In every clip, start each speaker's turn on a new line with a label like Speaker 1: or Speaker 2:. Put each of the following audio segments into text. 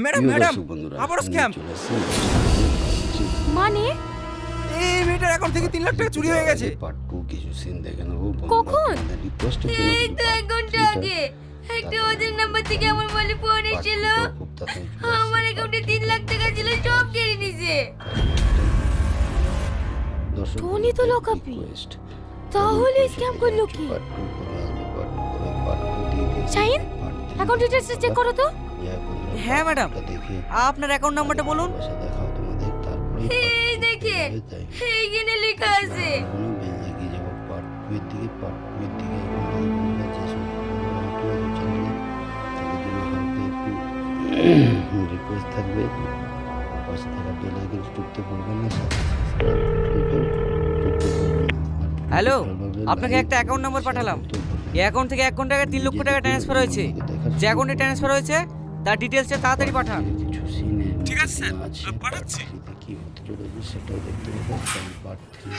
Speaker 1: Madam madam আবারও scam
Speaker 2: মানে?
Speaker 1: এই মেয়েটার অ্যাকাউন্ট থেকে তিন লাখ টাকা চুরি হয়ে গেছে।
Speaker 3: পার্ট টু কিছু সিন দেখে নেব
Speaker 2: কখন?
Speaker 4: এই তো এক ঘণ্টা আগে। একটা ওদের নাম্বার থেকে আমার মোবাইলে ফোন এসেছিল। আমার অ্যাকাউন্টে তিন লাখ টাকা ছিল সব কেড়ে নিছে।
Speaker 2: টনি তো লোকাপি। তাহলে স্ক্যাম করল কি? শাহিন, অ্যাকাউন্ট ডিটেলস চেক করো তো।
Speaker 1: হ্যাঁ, ম্যাডাম। আপনার অ্যাকাউন্ট নাম্বারটা বলুন।
Speaker 3: দেখাও তোমাদের তারপরে
Speaker 4: এই দেখেন এইখানে লেখা আছে।
Speaker 3: এগিয়ে যাব পার্ট টু এর দিকে পার্ট টু এর দিকে রিকোয়েস্ট থাকবে। পাশে থাকা বেল আইকন টিপতে ভুলবেন না
Speaker 1: হ্যালো, আপনাকে একটা account number পাঠালাম। এই অ্যাকাউন্ট থেকে এক ঘণ্টা আগে তিন লক্ষ টাকা ট্রান্সফার হয়েছে। যে অ্যাকাউন্টে ট্রান্সফার হয়েছে তার ডিটেলসটা তাড়াতাড়ি পাঠান।
Speaker 3: ঠিক আছে স্যার পাঠাচ্ছি। কি হতে চলেছে সেটাও দেখতে হবে। কারণ পার্ট থ্রি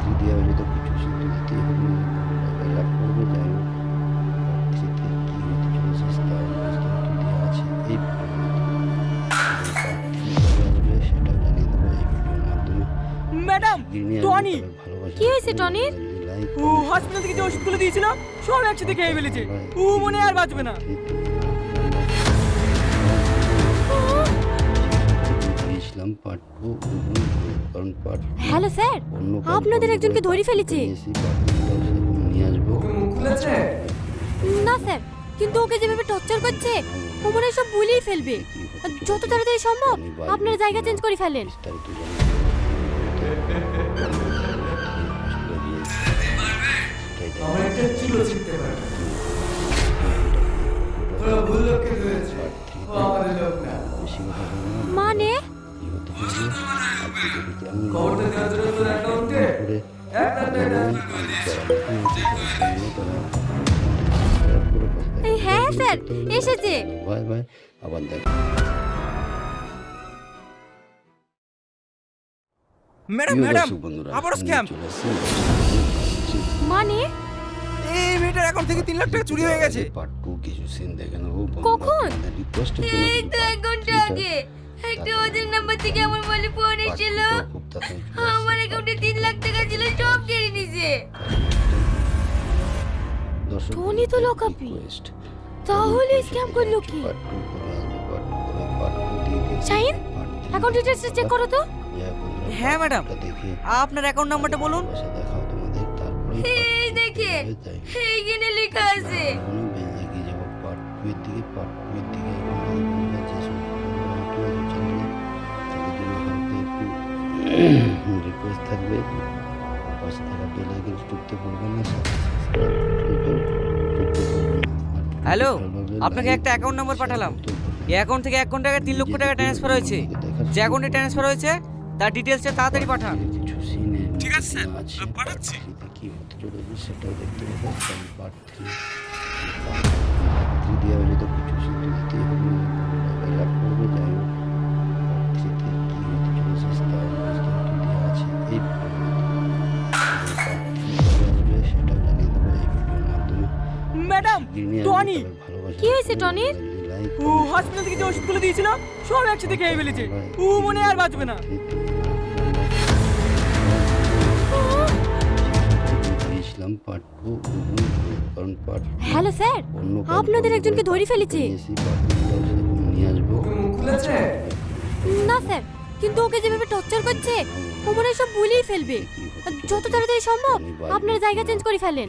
Speaker 3: থ্রি হলে তো কিছু দিতেই হবে। লাভ করবে যাই হোক। পার্ট থ্রিতে কি হতে চলেছে তার বিস্তারিত দেওয়া আছে এই
Speaker 1: ম্যাডাম টনি।
Speaker 2: কি হয়েছে টনির?
Speaker 1: ও হসপিটাল থেকে যে ওষুধগুলো দিয়েছিল সব একসাথে খেয়ে ফেলেছে। ও মনে আর বাঁচবে না।
Speaker 3: দিয়েছিলাম পার্ট টু কারণ পার্ট
Speaker 2: হ্যালো স্যার আপনাদের একজনকে ধরে ফেলেছে।
Speaker 3: নিয়ে আসব।
Speaker 2: না স্যার কিন্তু ওকে যেভাবে টর্চার করছে ও মনে সব ভুলেই ফেলবে। যত তাড়াতাড়ি সম্ভব আপনার জায়গা চেঞ্জ করে ফেলেন। মানে? হ্যাঁ স্যার এসেছে।
Speaker 3: ভাই ভাই আবার দেখ।
Speaker 1: ম্যাডাম ম্যাডাম স্ক্যাম
Speaker 2: মানে?
Speaker 1: এই মেয়েটার অ্যাকাউন্ট থেকে তিন লাখ টাকা চুরি হয়ে গেছে।
Speaker 3: পার্ট টু কিছু সিন দেখে নেব।
Speaker 2: কখন?
Speaker 4: এই তো এক ঘণ্টা আগে। একটা ওদের নাম্বার থেকে আমার মোবাইলে ফোন এসেছিল আমার অ্যাকাউন্টে তিন লাখ টাকা ছিল সব কেড়ে নিছে
Speaker 2: টনি তো লোকাপি। তাহলে স্ক্যাম করল কি? শাহিন, অ্যাকাউন্ট ডিটেলস চেক করো তো।
Speaker 1: হ্যাঁ, ম্যাডাম। আপনার অ্যাকাউন্ট নাম্বারটা বলুন।
Speaker 4: এই দেখেন এইখানে লেখা আছে।
Speaker 3: পার্ট টু এর দিকে পার্ট টু এর দিকে রিকোয়েস্ট থাকবে পাশে থাকা বেল আইকন টিপতে ভুলবেন না
Speaker 1: হ্যালো, আপনাকে একটা অ্যাকাউন্ট number পাঠালাম। এই অ্যাকাউন্ট থেকে এক ঘণ্টা আগে তিন লক্ষ টাকা ট্রান্সফার হয়েছে যে অ্যাকাউন্টে ট্রান্সফার হয়েছে তার ডিটেলসটা তাড়াতাড়ি পাঠান ঠিক আছে স্যার, পাঠাচ্ছি।
Speaker 3: কি হতে চলেছে সেটাও দেখতে হবে পার্ট থ্রি থ্রি দেওয়া
Speaker 1: টনি
Speaker 2: কি হয়েছে টনির?
Speaker 1: ও হসপিটাল থেকে যে ওষুধগুলো দিয়েছিল সব একসাথে খেয়ে ফেলেছে। ও মনে আর বাঁচবে না।
Speaker 3: দিয়েছিলাম পার্ট টু কারণ পার্ট
Speaker 2: হ্যালো স্যার আপনাদের একজনকে ধরে ফেলেছে।
Speaker 3: নিয়ে আসব।
Speaker 2: না স্যার কিন্তু ওকে যেভাবে টর্চার করছে ও মনে হয় সব ভুলেই ফেলবে। যত তাড়াতাড়ি সম্ভব আপনার জায়গা চেঞ্জ করে ফেলেন।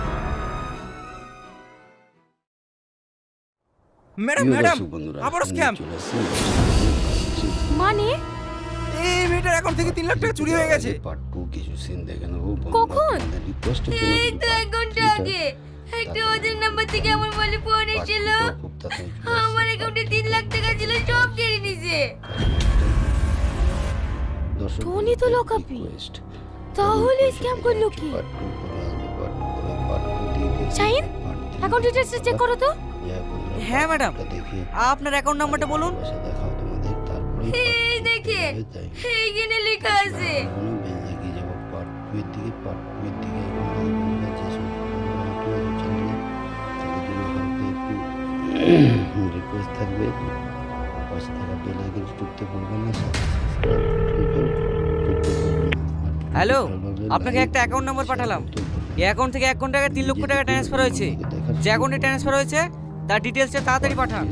Speaker 1: ম্যাডাম ম্যাডাম
Speaker 3: আমি
Speaker 1: স্ক্যাম
Speaker 2: মানে?
Speaker 1: এই মেয়েটার অ্যাকাউন্ট থেকে তিন লাখ টাকা চুরি হয়ে গেছে।
Speaker 3: পার্ট টু কিছু সিন দেখে নেব
Speaker 2: কখন?
Speaker 4: এই তো এক ঘণ্টা আগে। একটা ওদের নাম্বার থেকে আমার মোবাইলে ফোন এসেছিল। আমার অ্যাকাউন্টে তিন লাখ টাকা ছিল সব কেড়ে নিছে।
Speaker 3: দর্শক
Speaker 2: টনি তো লোকাপি। তাহলে স্ক্যাম করল কি। শাহিন, অ্যাকাউন্ট ডিটেলসটা চেক করো তো।
Speaker 3: ইয়া
Speaker 1: হ্যাঁ, ম্যাডাম। আপনার অ্যাকাউন্ট নাম্বারটা বলুন।
Speaker 4: এই দেখে। এইখানে লেখা আছে।
Speaker 3: নতুন আছে রিকোয়েস্ট থাকবে। থাকা না।
Speaker 1: হ্যালো, আপনাকে একটা অ্যাকাউন্ট নাম্বার পাঠালাম। এই অ্যাকাউন্ট থেকে অ্যাকাউন্ট টাকা তিন লক্ষ টাকা ট্রান্সফার হয়েছে। যে অ্যাকাউন্টে ট্রান্সফার হয়েছে তার ডিটেলসটা তাড়াতাড়ি পাঠান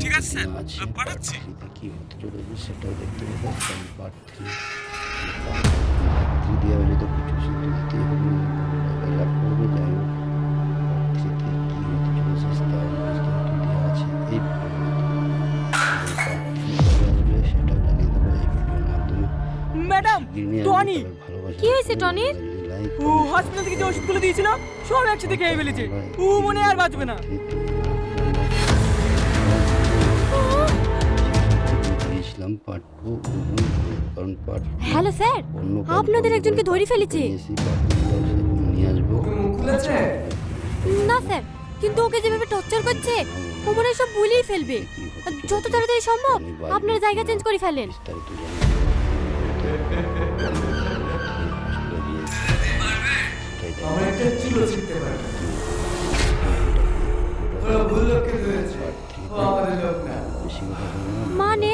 Speaker 1: ঠিক আছে, স্যার, পাঠাচ্ছি।
Speaker 3: কি হতে চলেছে সেটাও দেখতে পাবেন পার্ট থ্রি পার্ট থ্রি দেওয়া হলে তো কিছু তো হবে লাভ করবে যাই হোক পার্ট থ্রিতে কি হতে চলেছে তার বিস্তারিত দেওয়া আছে এই
Speaker 1: ম্যাডাম টনি!
Speaker 3: ভালোবাসা
Speaker 2: কি হয়েছে টনির?
Speaker 1: ও হসপিটাল থেকে যে ওষুধগুলো দিয়েছিল সব একসাথে খেয়ে ফেলেছে ও মনে আর বাঁচবে না
Speaker 3: পার্ট টু কারণ পার্ট
Speaker 2: হ্যালো স্যার আপনাদের একজনকে ধরে ফেলেছে।
Speaker 3: নিয়ে আসব।
Speaker 2: না স্যার কিন্তু ওকে যেভাবে টর্চার করছে ও মনে সব ভুলিয়ে ফেলবে। যত তাড়াতাড়ি সম্ভব আপনার জায়গা চেঞ্জ করে ফেলেন।
Speaker 5: ওরা ভুল লোককে ধরেছে ও আমাদের লোক না।
Speaker 2: মানে?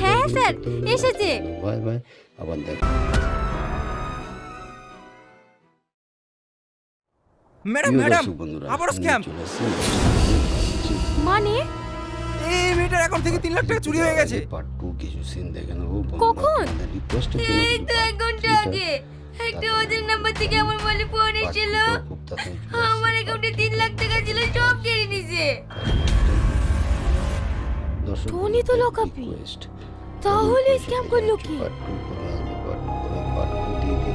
Speaker 2: হ্যাঁ স্যার এসেছে।
Speaker 3: বাই বাই আবার দেখ।
Speaker 1: ম্যাডাম ম্যাডাম স্ক্যাম
Speaker 2: মানে?
Speaker 1: এই মেয়েটার অ্যাকাউন্ট থেকে তিন লাখ টাকা চুরি হয়ে গেছে।
Speaker 3: পার্ট টু কিছু সিন দেখে নেব।
Speaker 2: কখন?
Speaker 3: রিকোয়েস্টের
Speaker 4: এই তো এক ঘণ্টা আগে। একটা ওদের নাম্বার থেকে আমার মোবাইলে ফোন এসেছিল। আমার অ্যাকাউন্টে তিন লাখ টাকা ছিল সব কেড়ে নিছে।
Speaker 2: টনি তো লোকাপি। তাহলে স্ক্যাম করল কি?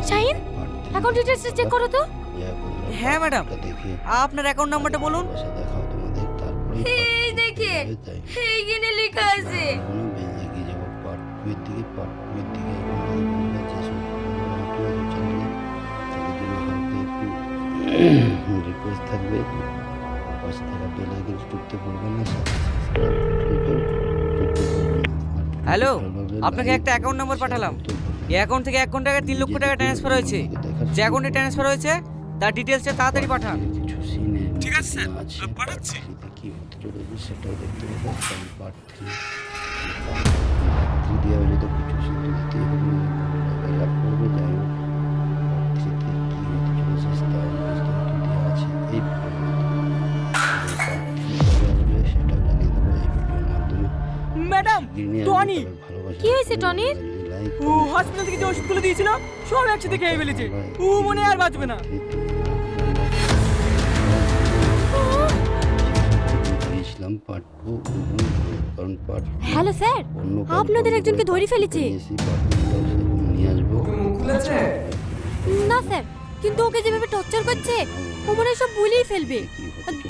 Speaker 2: শাহিন, অ্যাকাউন্ট ডিটেলসটা চেক করো তো।
Speaker 1: হ্যাঁ, ম্যাডাম। আপনার অ্যাকাউন্ট নাম্বারটা বলুন।
Speaker 4: দেখে এইখানে লেখা আছে।
Speaker 3: এর দিকে পার্ট রিকোয়েস্ট থাকবে। পাশে থাকা বেল আইকন টিপতে ভুলবেন না
Speaker 1: হ্যালো, আপনাকে একটা অ্যাকাউন্ট নম্বর পাঠালাম। এই অ্যাকাউন্ট থেকে অ্যাকাউন্ট টাকা তিন লক্ষ টাকা ট্রান্সফার হয়েছে। যে অ্যাকাউন্টে ট্রান্সফার হয়েছে তার ডিটেলসটা তাড়াতাড়ি পাঠান। ঠিক আছে, স্যার, আমি পাঠাচ্ছি।
Speaker 3: কি হতে চলেছে সেটাও দেখতে কারণ পার্ট থ্রি
Speaker 1: টনি!
Speaker 2: কি হয়েছে টনির?
Speaker 1: ও হসপিটাল থেকে যে ওষুধগুলো দিয়েছিল সব একসাথে খেয়ে ফেলেছে। ও মনে আর বাঁচবে না।
Speaker 3: দিয়েছিলাম কারণ
Speaker 2: হ্যালো স্যার আপনাদের একজনকে ধরে ফেলেছে।
Speaker 3: নিয়ে আসব।
Speaker 2: না স্যার কিন্তু ওকে যেভাবে টর্চার করছে ও মনে সব ভুলিয়ে ফেলবে।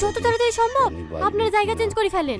Speaker 2: যত তাড়াতাড়ি সম্ভব আপনার জায়গা চেঞ্জ করে ফেলেন।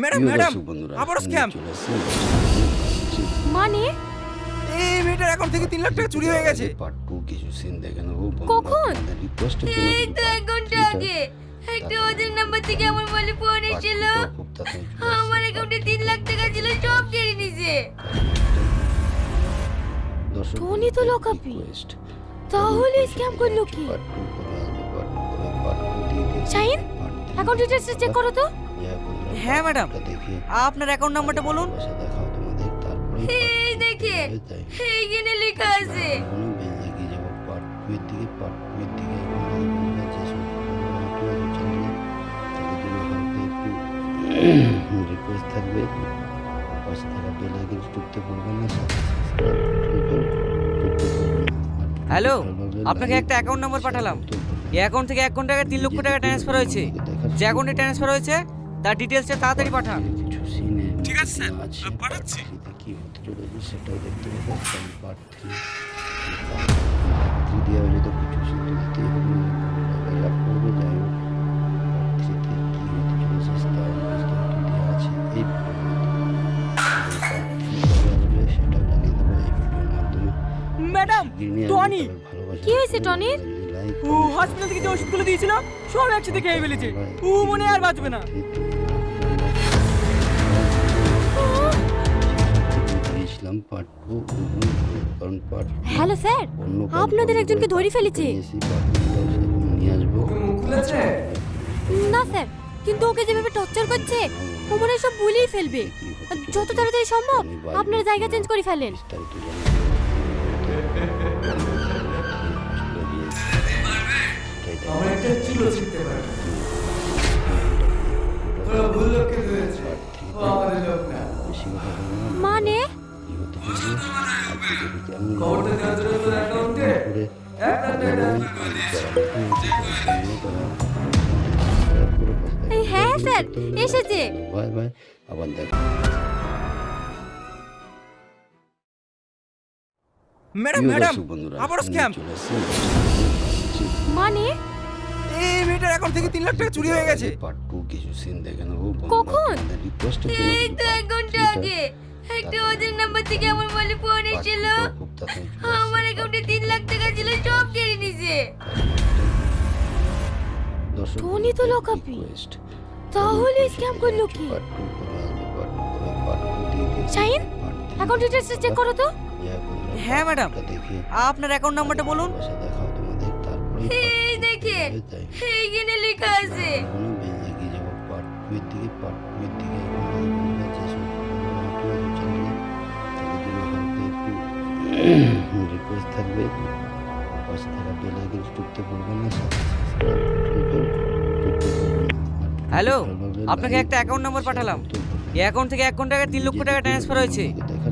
Speaker 1: ম্যাডাম ম্যাডাম আবারও
Speaker 3: আমি
Speaker 1: স্ক্যাম
Speaker 2: মানে?
Speaker 1: এই মেয়েটার অ্যাকাউন্ট থেকে তিন লাখ টাকা চুরি হয়ে গেছে।
Speaker 3: পার্ট টু কিছু সিন দেখে নেব
Speaker 2: কখন?
Speaker 4: এই তো এক ঘণ্টা আগে। একটা ওদের নাম্বার থেকে আমার মোবাইলে ফোন এসেছিল। আমার অ্যাকাউন্টে তিন লাখ টাকা ছিল সব কেড়ে নিছে।
Speaker 2: টনি তো লোকাপি। তাহলে স্ক্যাম করল কি? শাহিন, অ্যাকাউন্ট ডিটেলসটা চেক করো তো।
Speaker 1: হ্যাঁ ম্যাডাম। আপনার অ্যাকাউন্ট নাম্বারটা বলুন।
Speaker 4: এই দেখে লেখা আছে।
Speaker 1: হ্যালো আপনাকে একটা অ্যাকাউন্ট নম্বর পাঠালাম। এই অ্যাকাউন্ট থেকে এক ঘণ্টা তিন লক্ষ টাকা ট্রান্সফার হয়েছে। যে অ্যাকাউন্টে ট্রান্সফার হয়েছে তার ডিটেলসটা তাড়াতাড়ি পাঠান
Speaker 6: ঠিক আছে, স্যার। পাঠাচ্ছি।
Speaker 3: কি হতে চলেছে সেটাও দেখতে পাবেন পার্ট থ্রি পার্ট থ্রি দেওয়া হলে তো কিছু দিতেই হবে যাই হোক পার্ট থ্রিতে কি হতে চলেছে তার বিস্তারিত দেওয়া আছে এই
Speaker 1: ম্যাডাম টনি
Speaker 2: কি হয়েছে টনির?
Speaker 1: ও হসপিটাল থেকে যে ওষুধগুলো দিয়েছিল সব একসাথে খেয়ে ফেলেছে ও মনে আর বাঁচবে না
Speaker 2: হ্যালো স্যার আপনাদের একজনকে ধরে ফেলেছে না স্যার কিন্তু ওকে যেভাবে টর্চার করছে ও মনে সব ভুলিয়ে ফেলবে যত তাড়াতাড়ি সম্ভব আপনারা জায়গা চেঞ্জ করে ফেলেন
Speaker 5: পারে
Speaker 2: মানে হ্যাঁ স্যার এসেছে।
Speaker 3: বাই বাই আবার দেখা।
Speaker 6: ম্যাডাম ম্যাডাম
Speaker 3: সামনে
Speaker 6: স্ক্যাম
Speaker 2: মানে?
Speaker 6: এই মেয়েটার অ্যাকাউন্ট থেকে তিন লাখ টাকা চুরি হয়ে গেছে।
Speaker 3: পার্ট টু কিছু সিন দেখে নেব।
Speaker 2: কখন?
Speaker 4: এই তো এক
Speaker 3: ঘণ্টা
Speaker 4: আগে। একটা ওদের নাম্বার থেকে আমার মোবাইলে ফোন এসেছিল। আমার অ্যাকাউন্টে তিন লাখ টাকা ছিল সব কেড়ে নিছে।
Speaker 3: দর্শক
Speaker 2: টনি তো লোকাপি। তাহলে স্ক্যাম করল কি? শাহিন, অ্যাকাউন্ট ডিটেলসটা চেক করো তো।
Speaker 1: হ্যাঁ, ম্যাডাম। আপনার অ্যাকাউন্ট নাম্বারটা বলুন।
Speaker 4: এই দেখেন এইখানে লেখা আছে।
Speaker 3: পার্ট দিকে পার্ট রিকোয়েস্ট থাকবে পাশে থাকা বেল আইকন টিপতে ভুলবেন না
Speaker 1: হ্যালো আপনাকে একটা অ্যাকাউন্ট নাম্বার পাঠালাম। এই অ্যাকাউন্ট থেকে এক কোটি টাকা তিন লক্ষ টাকা ট্রান্সফার হয়েছে।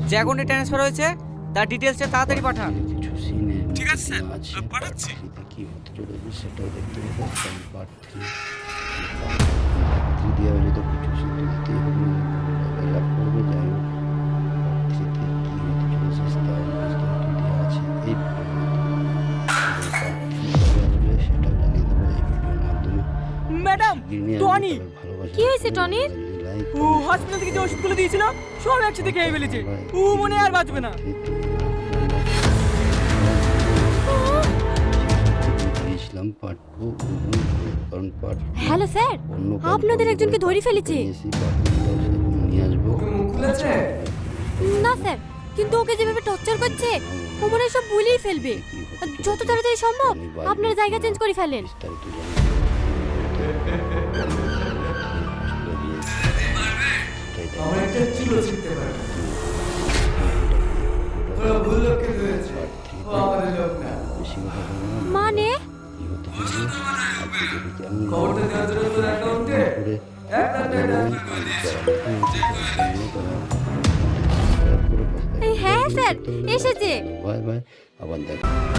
Speaker 1: যে অ্যাকাউন্টে ট্রান্সফার হয়েছে তার ডিটেলসটা তাড়াতাড়ি পাঠান।
Speaker 6: ঠিক আছে, স্যার। পাঠাচ্ছি।
Speaker 3: কি হতে চলেছে সেটাও দেখতে থ্রি পার্ট থ্রি দেওয়া হলে তো কিছু
Speaker 1: ম্যাডাম টনি।
Speaker 2: কি হয়েছে টনির?
Speaker 1: ও
Speaker 3: করেন,
Speaker 1: হসপিটাল থেকে যে ওষুধগুলো দিয়েছিল সব একসাথে খেয়ে ফেলেছে। ও মনে আর বাঁচবে না।
Speaker 3: দিয়েছিলাম পার্ট টু কারণ পার্ট
Speaker 2: হ্যালো স্যার আপনাদের একজনকে ধরে ফেলেছে।
Speaker 3: নিয়ে আসব।
Speaker 2: না স্যার কিন্তু ওকে যেভাবে টর্চার করছে ও মনে সব ভুলিয়ে ফেলবে। যত তাড়াতাড়ি সম্ভব আপনারা জায়গা চেঞ্জ করে ফেলেন।